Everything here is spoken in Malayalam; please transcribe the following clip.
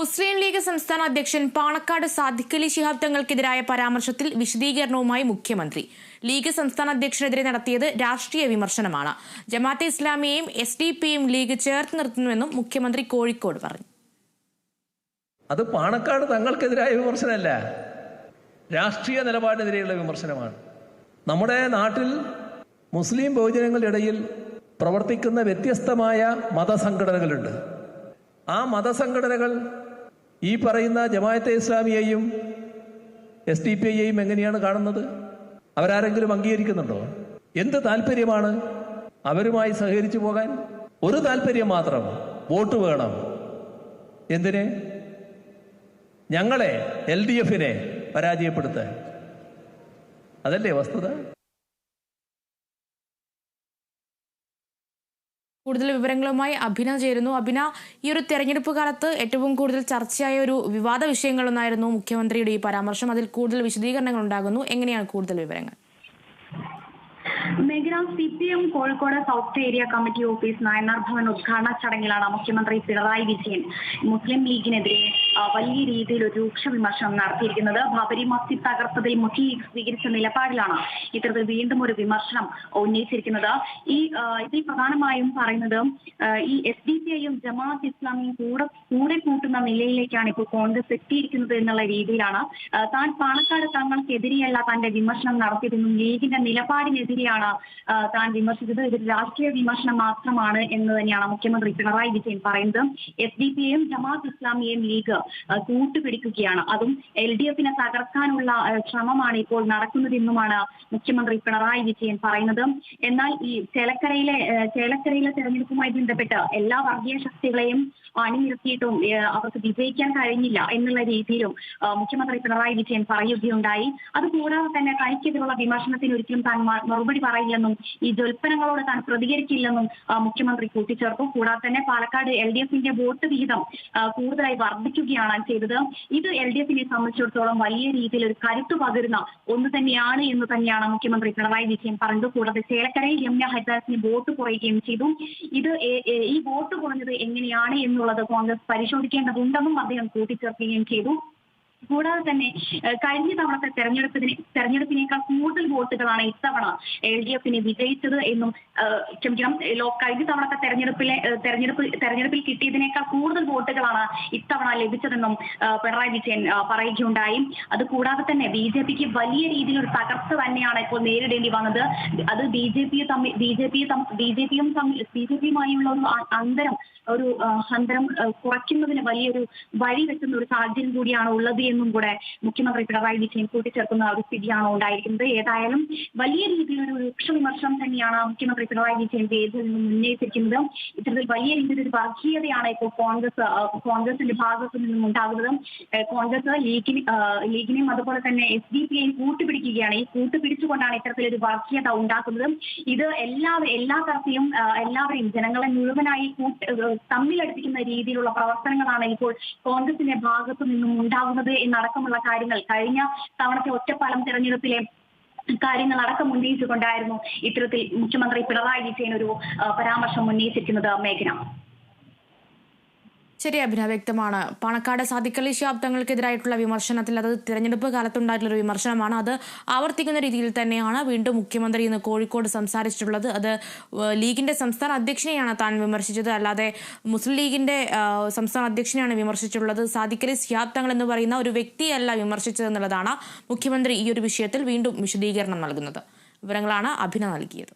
മുസ്ലിം ലീഗ് സംസ്ഥാന അധ്യക്ഷൻ പാണക്കാട് സാദിഖലി ശിഹാബ് തങ്ങൾക്കെതിരായ പരാമർശത്തിൽ വിശദീകരണവുമായി മുഖ്യമന്ത്രി. ലീഗ് സംസ്ഥാന അധ്യക്ഷനെതിരെ നടത്തിയത് രാഷ്ട്രീയ വിമർശനമാണ്. ജമാഅത്തെ ഇസ്ലാമിയെയും എസ് ഡി പിയും ലീഗ് ചേർത്ത് നിർത്തുന്നുവെന്നും മുഖ്യമന്ത്രി കോഴിക്കോട് പറഞ്ഞു. അത് പാണക്കാട് തങ്ങൾക്കെതിരായ വിമർശനമല്ല. രാഷ്ട്രീയ നിലപാടിനെതിരെയുള്ള വിമർശനമാണ്. നമ്മുടെ നാട്ടിൽ മുസ്ലിം ബഹുജനങ്ങളുടെ ഇടയിൽ പ്രവർത്തിക്കുന്ന വ്യത്യസ്തമായ മതസംഘടനകളുണ്ട്. ആ മതസംഘടനകൾ ഈ പറയുന്ന ജമായത്തെ ഇസ്ലാമിയെയും എസ് ഡി പി ഐയെയും എങ്ങനെയാണ് കാണുന്നത്? അവരാരെങ്കിലും അംഗീകരിക്കുന്നുണ്ടോ? എന്ത് താല്പര്യമാണ് അവരുമായി സഹകരിച്ചു പോകാൻ? ഒരു താല്പര്യം മാത്രം വോട്ട് വേണം. എന്തിന്? ഞങ്ങളെ എൽ ഡി എഫിനെ പരാജയപ്പെടുത്താൻ. അതല്ലേ വസ്തുത? കൂടുതൽ വിവരങ്ങളുമായി അഭിന ചേരുന്നു. അഭിന ഈ ഒരു തെരഞ്ഞെടുപ്പ് കാലത്ത് ഏറ്റവും കൂടുതൽ ചർച്ചയായ ഒരു വിവാദ വിഷയങ്ങളൊന്നായിരുന്നു മുഖ്യമന്ത്രിയുടെ ഈ പരാമർശം. അതിൽ കൂടുതൽ വിശദീകരണങ്ങൾ ഉണ്ടാകുന്നു എങ്ങനെയാണ് കൂടുതൽ വിവരങ്ങൾ? മേഖല C P M Kozhikode south area committee office Nayanar Bhavan ഉദ്ഘാടന ചടങ്ങിലാണ് മുഖ്യമന്ത്രി പിണറായി വിജയൻ മുസ്ലിം ലീഗിനെതിരെ വലിയ രീതിയിൽ ഒരു രൂക്ഷ വിമർശനം നടത്തിയിരിക്കുന്നത്. ബാബരി മസ്ജിദ് തകർത്തതിൽ മുഖ്യ സ്വീകരിച്ച നിലപാടിലാണ് ഇത്തരത്തിൽ വീണ്ടും ഒരു വിമർശനം ഉന്നയിച്ചിരിക്കുന്നത്. ഈ ഇതിൽ പ്രധാനമായും പറയുന്നത് ഈ എസ് ഡി പി ഐയും ജമാഅത്ത് ഇസ്ലാമിയും കൂടെ കൂടെ കൂട്ടുന്ന നിലയിലേക്കാണ് ഇപ്പോൾ കോൺഗ്രസ് എത്തിയിരിക്കുന്നത് എന്നുള്ള രീതിയിലാണ്. താൻ പാണക്കാട് തങ്ങൾക്കെതിരെയല്ല തന്റെ വിമർശനം നടത്തിയതെന്നും ലീഗിന്റെ നിലപാടിനെതിരെയാണ് താൻ വിമർശിച്ചത് ഇത് രാഷ്ട്രീയ വിമർശനം മാത്രമാണ് എന്ന് തന്നെയാണ് മുഖ്യമന്ത്രി പിണറായി വിജയൻ പറയുന്നത്. എസ് ഡി പി യും ജമാഅത്ത് ഇസ്ലാമിയെയും ലീഗ് കൂട്ടുപിടിക്കുകയാണ്. അതും എൽ ഡി എഫിനെ തകർക്കാനുള്ള ശ്രമമാണ് ഇപ്പോൾ നടക്കുന്നതെന്നുമാണ് മുഖ്യമന്ത്രി പിണറായി വിജയൻ പറയുന്നത്. എന്നാൽ ഈ ചേലക്കരയിലെ ചേലക്കരയിലെ തെരഞ്ഞെടുപ്പുമായി ബന്ധപ്പെട്ട് എല്ലാ വർഗീയ ശക്തികളെയും അണിനിരത്തിയിട്ടും അവർക്ക് വിജയിക്കാൻ കഴിഞ്ഞില്ല എന്നുള്ള രീതിയിലും മുഖ്യമന്ത്രി പിണറായി വിജയൻ പറയുകയുണ്ടായി. അതുകൂടാതെ തന്നെ തനിക്കെതിരുള്ള വിമർശനത്തിന് ഒരിക്കലും താൻ മറുപടി പറയില്ലെന്നും ഈ ജൽപ്പനങ്ങളോട് താൻ പ്രതികരിക്കില്ലെന്നും മുഖ്യമന്ത്രി കൂട്ടിച്ചേർത്തു. കൂടാതെ തന്നെ പാലക്കാട് എൽ ഡി എഫിന്റെ വോട്ട് വിഹിതം കൂടുതലായി വർദ്ധിക്കുകയാണ് ചെയ്തത്. ഇത് എൽ ഡി എഫിനെ സംബന്ധിച്ചിടത്തോളം വലിയ രീതിയിൽ ഒരു കരുത്തു പകരുന്ന ഒന്ന് തന്നെയാണ് എന്ന് തന്നെയാണ് മുഖ്യമന്ത്രി പിണറായി വിജയൻ പറഞ്ഞത്. കൂടാതെ ചേലക്കരയിൽ രമ്യ ഹരിദാസിന് വോട്ട് കുറയുകയും ചെയ്തു. ഇത് ഈ വോട്ട് കുറഞ്ഞത് എങ്ങനെയാണ് എന്നുള്ളത് കോൺഗ്രസ് പരിശോധിക്കേണ്ടതുണ്ടെന്നും അദ്ദേഹം കൂട്ടിച്ചേർക്കുകയും ചെയ്തു. കൂടാതെ തന്നെ കഴിഞ്ഞ തവണത്തെ തെരഞ്ഞെടുപ്പിനെ തെരഞ്ഞെടുപ്പിനേക്കാൾ കൂടുതൽ വോട്ടുകളാണ് ഇത്തവണ എൽ ഡി എഫിന് വിജയിച്ചത് എന്നും ക്ഷമിക്കണം കഴിഞ്ഞ തവണത്തെ തെരഞ്ഞെടുപ്പിലെ തെരഞ്ഞെടുപ്പ് തെരഞ്ഞെടുപ്പിൽ കിട്ടിയതിനേക്കാൾ കൂടുതൽ വോട്ടുകളാണ് ഇത്തവണ ലഭിച്ചതെന്നും പിണറായി വിജയൻ പറയുകയുണ്ടായി. അത് കൂടാതെ തന്നെ ബി ജെ പിക്ക് വലിയ രീതിയിൽ ഒരു തകർച്ച തന്നെയാണ് ഇപ്പോൾ നേരിടേണ്ടി വന്നത്. അത് ബി ജെ പി തമ്മിൽ B J P B J പിയും തമ്മിൽ ബി ജെ പിയുമായുള്ള ഒരു അന്തരം ഒരു അന്തരം കുറയ്ക്കുന്നതിന് വലിയൊരു വഴി വെക്കുന്ന ഒരു സാഹചര്യം കൂടിയാണ് ഉള്ളത് എന്നും കൂടെ മുഖ്യമന്ത്രി പിണറായി വിജയൻ കൂട്ടിച്ചേർക്കുന്ന ഒരു സ്ഥിതിയാണോ ഉണ്ടായിരിക്കുന്നത്? ഏതായാലും വലിയ രീതിയിലൊരു രൂക്ഷ വിമർശനം തന്നെയാണ് മുഖ്യമന്ത്രി പിണറായി വിജയൻ വേദിയിൽ നിന്നും ഉന്നയിച്ചിരിക്കുന്നത്. ഇത്തരത്തിൽ വലിയ രീതിയിൽ ഒരു വർഗീയതയാണ് ഇപ്പോൾ കോൺഗ്രസ് കോൺഗ്രസിന്റെ ഭാഗത്തു നിന്നും ഉണ്ടാകുന്നത്. കോൺഗ്രസ് ലീഗിന് ലീഗിനെയും അതുപോലെ തന്നെ എസ് ഡി പി ഐയും കൂട്ടുപിടിക്കുകയാണ്. ഈ കൂട്ടുപിടിച്ചുകൊണ്ടാണ് ഇത്തരത്തിലൊരു വർഗീയത ഉണ്ടാക്കുന്നത്. ഇത് എല്ലാ എല്ലാ തരത്തിലും എല്ലാവരെയും ജനങ്ങളെ മുഴുവനായി തമ്മിലടിപ്പിക്കുന്ന രീതിയിലുള്ള പ്രവർത്തനങ്ങളാണ് ഇപ്പോൾ കോൺഗ്രസിന്റെ ഭാഗത്തു നിന്നും ഉണ്ടാകുന്നത് എന്നടക്കമുള്ള കാര്യങ്ങൾ. കഴിഞ്ഞ തവണത്തെ ഒറ്റപ്പാലം തെരഞ്ഞെടുപ്പിലെ കാര്യങ്ങൾ അടക്കം ഉന്നയിച്ചുകൊണ്ടായിരുന്നു ഇത്തരത്തിൽ മുഖ്യമന്ത്രി പിണറായി വിജയൻ ഒരു പരാമർശം ഉന്നയിച്ചിരിക്കുന്നത് മേഘന. ശരി അഭിന വ്യക്തമാണ്. പണക്കാട് സാധിക്കളി ശാബ്ദങ്ങൾക്കെതിരായിട്ടുള്ള വിമർശനത്തിൽ അത് തിരഞ്ഞെടുപ്പ് കാലത്തുണ്ടായിട്ടുള്ള ഒരു വിമർശനമാണ്. അത് ആവർത്തിക്കുന്ന രീതിയിൽ തന്നെയാണ് വീണ്ടും മുഖ്യമന്ത്രി ഇന്ന് കോഴിക്കോട് സംസാരിച്ചിട്ടുള്ളത്. അത് ലീഗിന്റെ സംസ്ഥാന അധ്യക്ഷനെയാണ് താൻ വിമർശിച്ചത്. അല്ലാതെ മുസ്ലിം ലീഗിന്റെ സംസ്ഥാന അധ്യക്ഷനെയാണ് വിമർശിച്ചിട്ടുള്ളത്. സാധിക്കലി ശാബ്ദങ്ങൾ എന്ന് പറയുന്ന ഒരു വ്യക്തിയല്ല വിമർശിച്ചത് എന്നുള്ളതാണ് മുഖ്യമന്ത്രി ഈ ഒരു വിഷയത്തിൽ വീണ്ടും വിശദീകരണം നൽകുന്നത്. വിവരങ്ങളാണ് അഭിന നൽകിയത്.